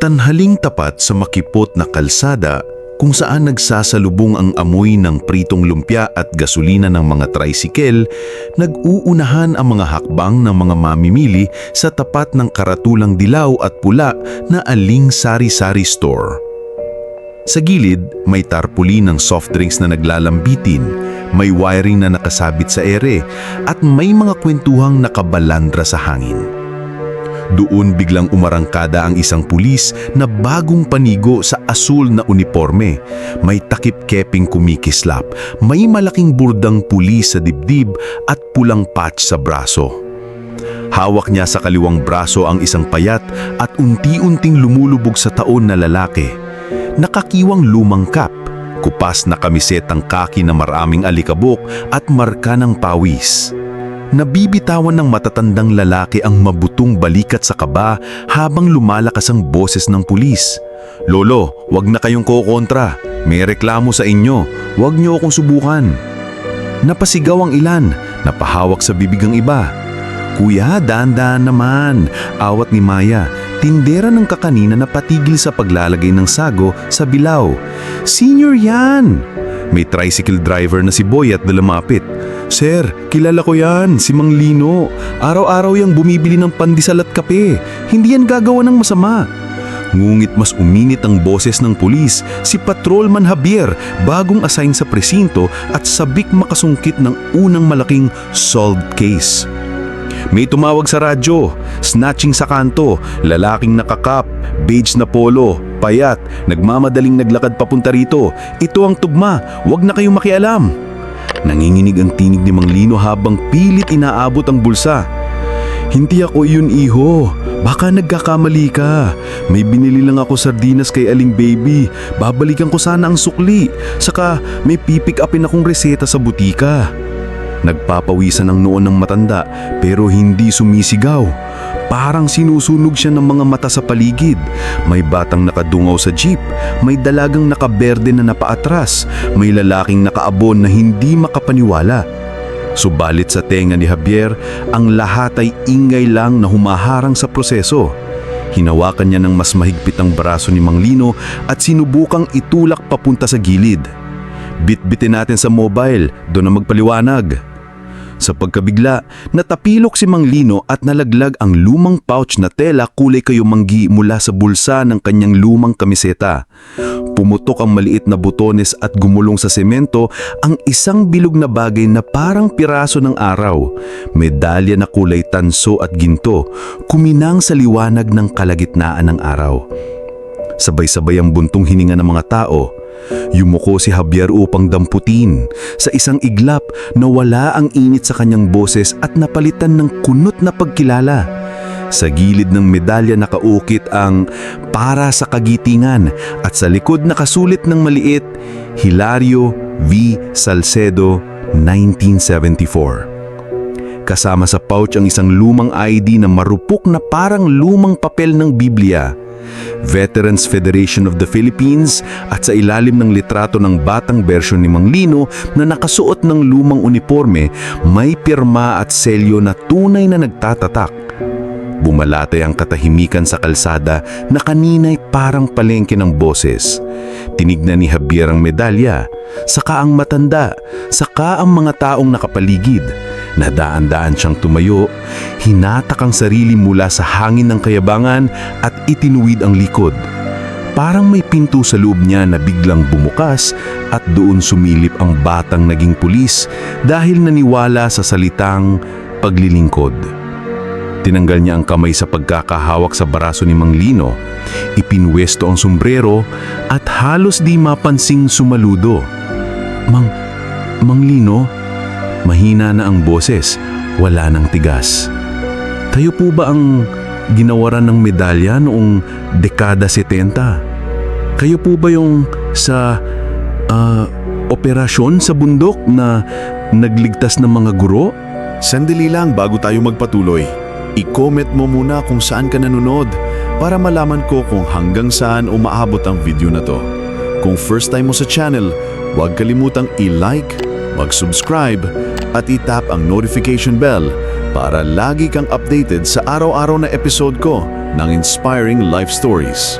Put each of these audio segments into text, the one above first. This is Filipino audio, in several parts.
Tanhaling tapat sa makipot na kalsada kung saan nagsasalubong ang amoy ng pritong lumpia at gasolina ng mga tricycle, nag-uunahan ang mga hakbang ng mga mamimili sa tapat ng karatulang dilaw at pula na aling sari-sari store. Sa gilid, may tarpuli ng soft drinks na naglalambitin, may wiring na nakasabit sa ere, at may mga kwentuhang nakabalandra sa hangin. Doon biglang umarangkada ang isang pulis na bagong panigo sa asul na uniforme. May takip-keping kumikislap, may malaking burdang pulis sa dibdib at pulang patch sa braso. Hawak niya sa kaliwang braso ang isang payat at unti-unting lumulubog sa taon na lalaki. Nakakiwang lumang kap, kupas na kamisetang kaki na maraming alikabok at marka ng pawis. Nabibitawan ng matatandang lalaki ang mabutong balikat sa kaba habang lumalakas ang boses ng pulis. Lolo, wag na kayong kokontra. May reklamo sa inyo. Wag niyo akong subukan. Napasigaw ang ilan, napahawak sa bibig ang iba. Kuya, daan-daan naman. Awat ni Maya, tindera ng kakanina na patigil sa paglalagay ng sago sa bilaw. Senior yan! May tricycle driver na si Boyat na lumapit. Sir, kilala ko yan, si Mang Lino. Araw-araw yang bumibili ng pandesal at kape. Hindi yan gagawa ng masama. Ngunit mas uminit ang boses ng pulis, si Patrolman Javier, bagong assign sa presinto at sabik makasungkit ng unang malaking solved case. May tumawag sa radyo, snatching sa kanto, lalaking nakakap, beige na polo, payat, nagmamadaling naglakad papunta rito. Ito ang tugma, wag na kayong makialam. Nanginginig ang tinig ni Mang Lino habang pilit inaabot ang bulsa. Hindi ako yun iho, baka nagkakamali ka. May binili lang ako sardinas kay Aling Baby, babalikan ko sana ang sukli. Saka may pipick upin akong reseta sa butika. Nagpapawisan ng noon ng matanda pero hindi sumisigaw. Parang sinusunog siya ng mga mata sa paligid. May batang nakadungaw sa jeep, may dalagang nakaberde na napaatras, may lalaking nakaabon na hindi makapaniwala. Subalit sa tenga ni Javier, ang lahat ay ingay lang na humaharang sa proseso. Hinawakan niya ng mas mahigpit ang braso ni Mang Lino at sinubukang itulak papunta sa gilid. Bitbitin natin sa mobile, doon na magpaliwanag. Sa pagkabigla, natapilok si Mang Lino at nalaglag ang lumang pouch na tela kulay kayumanggi mula sa bulsa ng kanyang lumang kamiseta. Pumutok ang maliit na butones at gumulong sa semento ang isang bilog na bagay na parang piraso ng araw. Medalya na kulay tanso at ginto, kuminang sa liwanag ng kalagitnaan ng araw. Sabay-sabay ang buntong hininga ng mga tao. Yumuko si Javier upang damputin. Sa isang iglap, nawala ang init sa kanyang boses at napalitan ng kunot na pagkilala. Sa gilid ng medalya nakaukit ang para sa kagitingan at sa likod nakasulit ng maliit, Hilario V. Salcedo, 1974. Kasama sa pouch ang isang lumang ID na marupok na parang lumang papel ng Biblia. Veterans Federation of the Philippines at sa ilalim ng litrato ng batang bersyon ni Mang Lino na nakasuot ng lumang uniforme, may pirma at selyo na tunay na nagtatatak. Bumalatay ang katahimikan sa kalsada na kanina'y parang palengke ng boses. Tinignan ni Javier ang medalya, saka ang matanda, saka ang mga taong nakapaligid. Nadaan-daan siyang tumayo, hinatak ang sarili mula sa hangin ng kayabangan at itinuwid ang likod. Parang may pinto sa loob niya na biglang bumukas at doon sumilip ang batang naging pulis dahil naniwala sa salitang paglilingkod. Tinanggal niya ang kamay sa pagkakahawak sa baraso ni Mang Lino, ipinwesto ang sombrero at halos di mapansing sumaludo. Mang, Mang Lino, mahina na ang boses, wala nang tigas. Kayo po ba ang ginawaran ng medalya noong dekada 70? Kayo po ba yung sa ah, operasyon sa bundok na nagligtas ng mga guro? Sandali lang bago tayo magpatuloy. I-comment mo muna kung saan ka nanonood para malaman ko kung hanggang saan umaabot ang video na to. Kung first time mo sa channel, huwag kalimutang i-like, mag-subscribe at itap ang notification bell para lagi kang updated sa araw-araw na episode ko ng Inspiring Life Stories.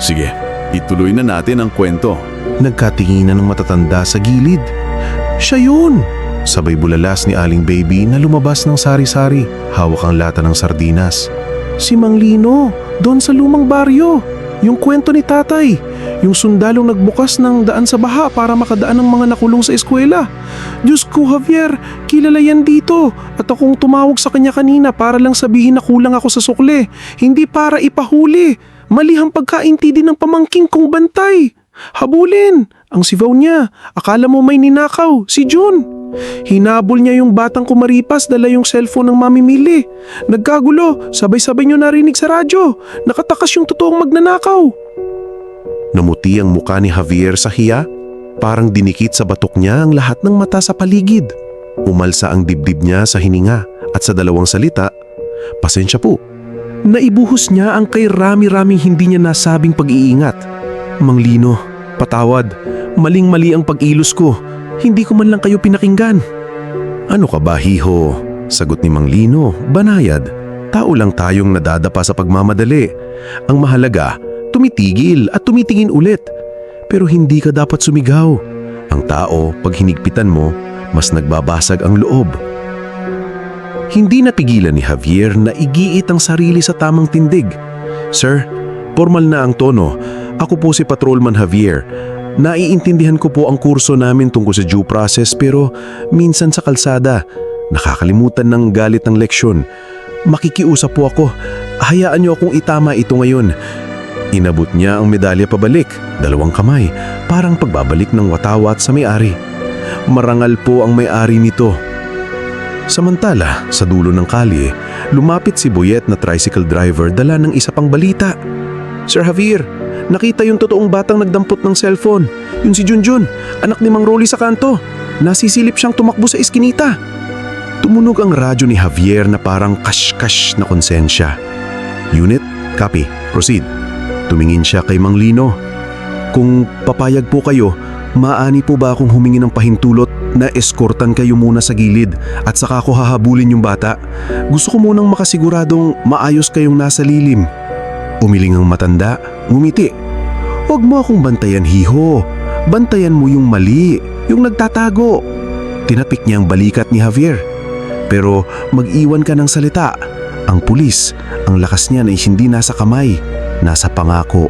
Sige, ituloy na natin ang kwento. Nagkatinginan ng matatanda sa gilid. Siya yun! Sabay bulalas ni Aling Baby na lumabas ng sari-sari, hawak ang lata ng sardinas. Si Mang Lino, doon sa lumang baryo. Yung kwento ni tatay. Yung sundalong nagbukas ng daan sa baha para makadaan ng mga nakulong sa eskwela. Diyos ko, Javier, kilala yan dito. At akong tumawag sa kanya kanina para lang sabihin na kulang ako sa sukle. Hindi para ipahuli. Mali ang pagkaintindi ng pamangking kong bantay. Habulin! Ang sigaw niya. Akala mo may ninakaw, si June. Hinabol niya yung batang kumaripas dala yung cellphone ng mamimili. Nagkagulo, sabay-sabay niyo narinig sa radyo. Nakatakas yung totoong magnanakaw. Namuti ang muka ni Javier sa hiya. Parang dinikit sa batok niya ang lahat ng mata sa paligid. Umalsa ang dibdib niya sa hininga at sa dalawang salita, Pasensya po. Naibuhos niya ang kay rami-raming hindi niya nasabing pag-iingat. Mang Lino, patawad. Maling-mali ang pag-ilos ko. Hindi ko man lang kayo pinakinggan. Ano ka ba, hiho? Sagot ni Mang Lino, banayad. Tao lang tayong nadadapa sa pagmamadali. Ang mahalaga, tumitigil at tumitingin ulit. Pero hindi ka dapat sumigaw. Ang tao, pag hinigpitan mo, mas nagbabasag ang loob. Hindi napigilan ni Javier na igiit ang sarili sa tamang tindig. Sir, formal na ang tono. Ako po si Patrolman Javier. Naiintindihan ko po ang kurso namin tungkol sa due process pero minsan sa kalsada, nakakalimutan ng galit ng leksyon. Makikiusap po ako. Hayaan niyo akong itama ito ngayon. Inabot niya ang medalya pabalik, dalawang kamay, parang pagbabalik ng watawat sa may-ari. Marangal po ang may-ari nito. Samantala, sa dulo ng kalye, lumapit si Boyet na tricycle driver dala ng isa pang balita. Sir Javier, nakita yung totoong batang nagdampot ng cellphone. Yung si Junjun, anak ni Mang Rolly sa kanto. Nasisilip siyang tumakbo sa iskinita. Tumunog ang radyo ni Javier na parang kash-kash na konsensya. Unit, copy, proceed. Tumingin siya kay Mang Lino. Kung papayag po kayo, maani po ba akong humingi ng pahintulot na eskortan kayo muna sa gilid at saka ako hahabulin yung bata? Gusto ko munang makasiguradong maayos kayong nasa lilim. Umiling ang matanda, ngumiti. Huwag mo akong bantayan hiho. Bantayan mo yung mali, yung nagtatago. Tinapik niya ang balikat ni Javier. Pero mag-iwan ka ng salita. Ang pulis, ang lakas niya na hindi nasa kamay, nasa pangako.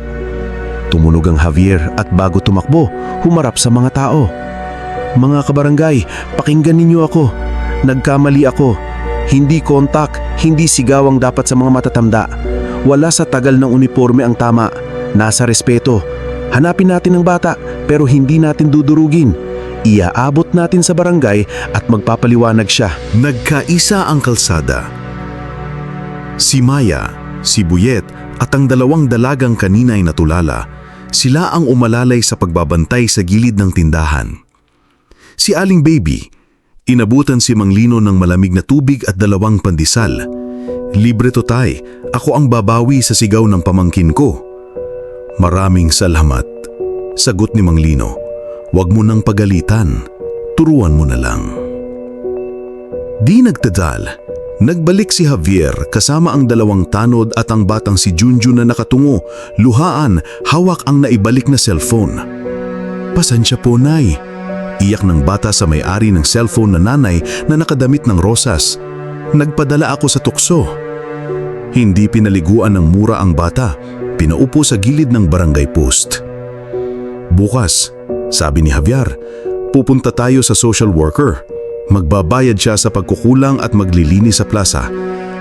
Tumunog ang Javier at bago tumakbo, humarap sa mga tao. Mga kabarangay, pakinggan ninyo ako. Nagkamali ako. Hindi kontak, hindi sigaw ang dapat sa mga matatanda. Wala sa tagal ng uniforme ang tama. Nasa respeto. Hanapin natin ang bata pero hindi natin dudurugin. Iaabot natin sa barangay at magpapaliwanag siya. Nagkaisa ang kalsada. Si Maya, si Buyet at ang dalawang dalagang kanina ay natulala, sila ang umalalay sa pagbabantay sa gilid ng tindahan. Si Aling Baby, inabutan si Mang Lino ng malamig na tubig at dalawang pandesal. Libre to tay, ako ang babawi sa sigaw ng pamangkin ko. Maraming salamat. Sagot ni Mang Lino, huwag mo nang pagalitan, turuan mo na lang. Di nagtadal, nagbalik si Javier kasama ang dalawang tanod at ang batang si Junjun na nakatungo, luhaan, hawak ang naibalik na cellphone. Pasensya po, Nay. Iyak ng bata sa may-ari ng cellphone na nanay na nakadamit ng rosas. Nagpadala ako sa tukso. Hindi pinaliguan ng mura ang bata. Pinaupo sa gilid ng barangay post. Bukas, sabi ni Javier, pupunta tayo sa social worker. Magbabayad siya sa pagkukulang at maglilinis sa plaza.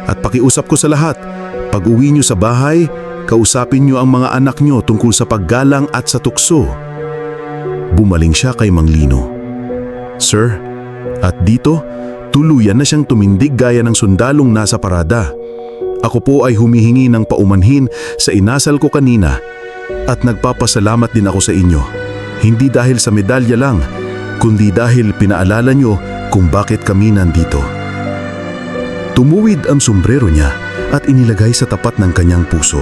At pakiusap ko sa lahat, pag uwi niyo sa bahay, kausapin niyo ang mga anak niyo tungkol sa paggalang at sa tukso. Bumaling siya kay Mang Lino. Sir, at dito, tuluyan na siyang tumindig gaya ng sundalong nasa parada. Ako po ay humihingi ng paumanhin sa inasal ko kanina at nagpapasalamat din ako sa inyo. Hindi dahil sa medalya lang, kundi dahil pinaalala nyo kung bakit kami nandito. Tumuwid ang sombrero niya at inilagay sa tapat ng kanyang puso.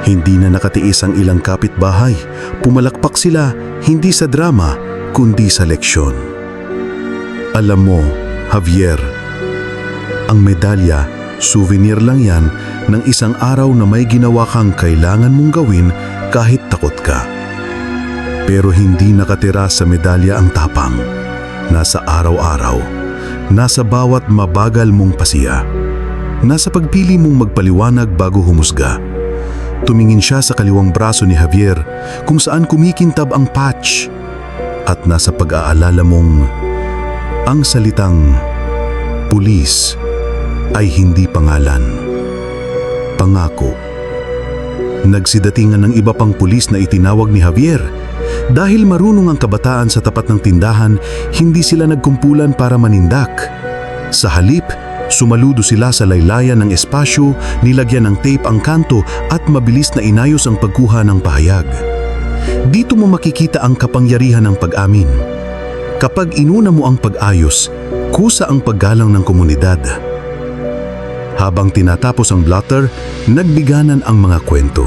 Hindi na nakatiis ang ilang kapitbahay. Pumalakpak sila hindi sa drama kundi sa leksyon. Alam mo, Javier, ang medalya, souvenir lang yan ng isang araw na may ginawa kang kailangan mong gawin kahit takot ka. Pero hindi nakatira sa medalya ang tapang. Nasa araw-araw. Nasa bawat mabagal mong pasiya. Nasa pagpili mong magpaliwanag bago humusga. Tumingin siya sa kaliwang braso ni Javier kung saan kumikintab ang patch. At nasa pag-aalala mong ang salitang pulis ay hindi pangalan. Pangako. Nagsidatingan ng iba pang pulis na itinawag ni Javier. Dahil marunong ang kabataan sa tapat ng tindahan, hindi sila nagkumpulan para manindak. Sa halip, sumaludo sila sa laylayan ng espasyo, nilagyan ng tape ang kanto at mabilis na inayos ang pagkuha ng pahayag. Dito mo makikita ang kapangyarihan ng pag-amin. Kapag inuna mo ang pag-ayos, kusa ang paggalang ng komunidad. Habang tinatapos ang blotter, nagbiganan ang mga kwento.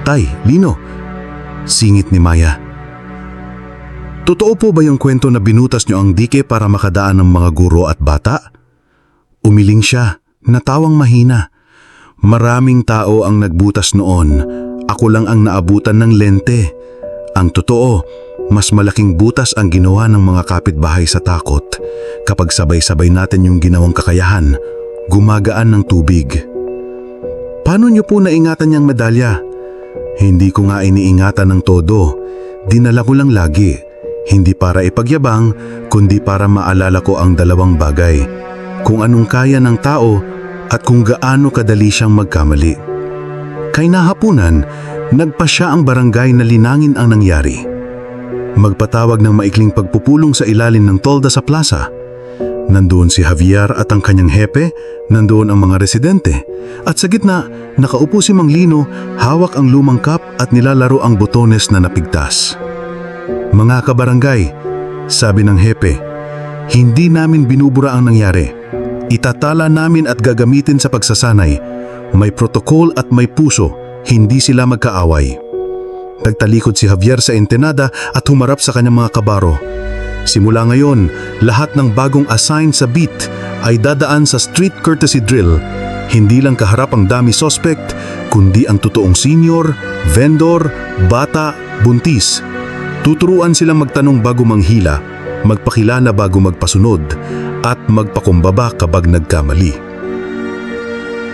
Tay, Lino, singit ni Maya. Totoo po ba yung kwento na binutas niyo ang dike para makadaan ng mga guro at bata? Umiling siya, natawang mahina. Maraming tao ang nagbutas noon. Ako lang ang naabutan ng lente. Ang totoo, mas malaking butas ang ginawa ng mga kapitbahay sa takot. Kapag sabay-sabay natin yung ginawang kakayahan, gumagaan ng tubig. Paano niyo po naingatan yung medalya? Hindi ko nga iniingatan ng todo. Dinala ko lang lagi. Hindi para ipagyabang, kundi para maalala ko ang dalawang bagay. Kung anong kaya ng tao at kung gaano kadali siyang magkamali. Kay nahapunan, nagpa siya ang barangay na linangin ang nangyari. Magpatawag ng maikling pagpupulong sa ilalim ng tolda sa plaza. Nandoon si Javier at ang kanyang hepe, nandoon ang mga residente. At sa gitna, nakaupo si Mang Lino, hawak ang lumang cup at nilalaro ang botones na napigtas. Mga kabarangay, sabi ng hepe, hindi namin binubura ang nangyari. Itatala namin at gagamitin sa pagsasanay. May protokol at may puso, hindi sila magkaaway. Nagtalikod si Javier sa entenada at humarap sa kanyang mga kabaro. Simula ngayon, lahat ng bagong assign sa beat ay dadaan sa street courtesy drill. Hindi lang kaharap ang dami suspect, kundi ang totoong senior, vendor, bata, buntis. Tuturuan silang magtanong bago manghila, magpakilala bago magpasunod, at magpakumbaba kapag nagkamali.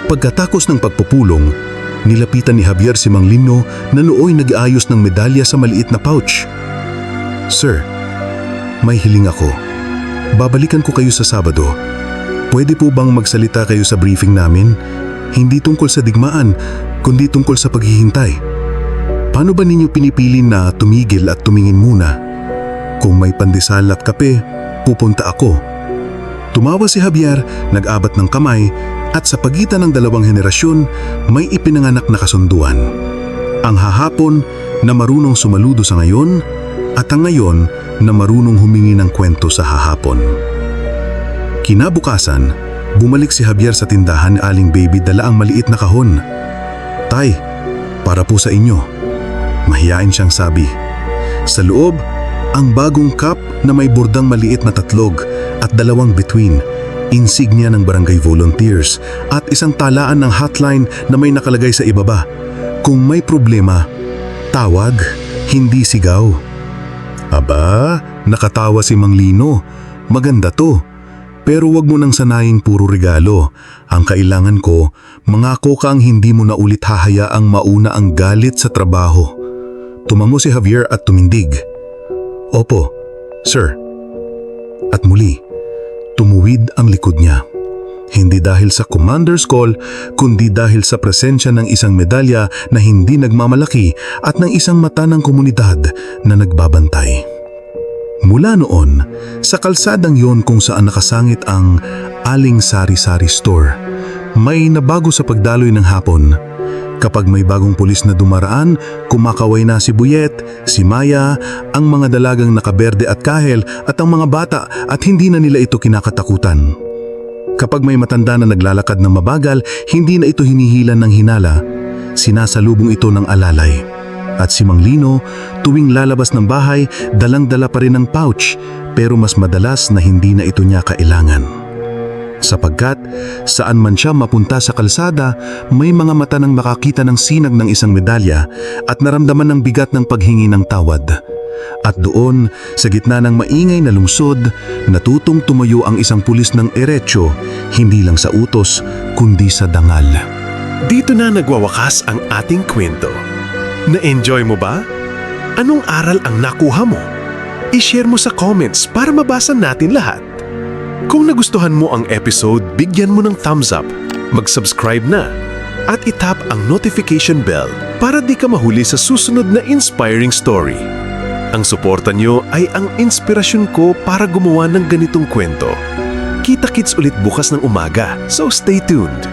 Pagkatapos ng pagpupulong, nilapitan ni Javier si Mang Lino na nooy nag-aayos ng medalya sa maliit na pouch. Sir, may hiling ako. Babalikan ko kayo sa Sabado. Pwede po bang magsalita kayo sa briefing namin? Hindi tungkol sa digmaan, kundi tungkol sa paghihintay. Paano ba ninyo pinipili na tumigil at tumingin muna? Kung may pandesal at kape, pupunta ako. Tumawa si Javier, nag-abat ng kamay, at sa pagitan ng dalawang henerasyon, may ipinanganak na kasunduan. Ang hahapon na marunong sumaludo sa ngayon, at ang ngayon na marunong humingi ng kwento sa hahapon. Kinabukasan, bumalik si Javier sa tindahan ni Aling Baby dala ang maliit na kahon. Tay, para po sa inyo. Mahiyain siyang sabi. Sa loob, ang bagong cup na may bordang maliit na tatlog at dalawang between, insignia ng barangay volunteers at isang talaan ng hotline na may nakalagay sa ibaba. Kung may problema, tawag, hindi sigaw. Aba, nakatawa si Mang Lino. Maganda to. Pero wag mo nang sanayin puro regalo. Ang kailangan ko, mangako ka ang hindi mo na ulit hahayaang mauna ang galit sa trabaho. Tumango si Javier at tumindig. Opo, sir. At muli, tumuwid ang likod niya. Hindi dahil sa commander's call, kundi dahil sa presensya ng isang medalya na hindi nagmamalaki at ng isang mata ng komunidad na nagbabantay. Mula noon, sa kalsadang yon kung saan nakasangit ang Aling Sari Sari Store, may nabago sa pagdaloy ng hapon. Kapag may bagong pulis na dumaraan, kumakaway na si Buyet, si Maya, ang mga dalagang nakaberde at kahel at ang mga bata at hindi na nila ito kinakatakutan. Kapag may matanda na naglalakad ng mabagal, hindi na ito hinihilan ng hinala. Sinasalubong ito ng alalay. At si Mang Lino, tuwing lalabas ng bahay, dalang-dala pa rin ang pouch, pero mas madalas na hindi na ito niya kailangan. Sapagkat saan man siya mapunta sa kalsada, may mga mata nang makakita ng sinag ng isang medalya at naramdaman ng bigat ng paghingi ng tawad. At doon, sa gitna ng maingay na lungsod, natutong tumayo ang isang pulis ng eretso, hindi lang sa utos, kundi sa dangal. Dito na nagwawakas ang ating kwento. Na-enjoy mo ba? Anong aral ang nakuha mo? I-share mo sa comments para mabasa natin lahat. Kung nagustuhan mo ang episode, bigyan mo ng thumbs up, mag-subscribe na, at itap ang notification bell para di ka mahuli sa susunod na inspiring story. Ang suporta nyo ay ang inspirasyon ko para gumawa ng ganitong kwento. Kita-kits ulit bukas ng umaga, so stay tuned.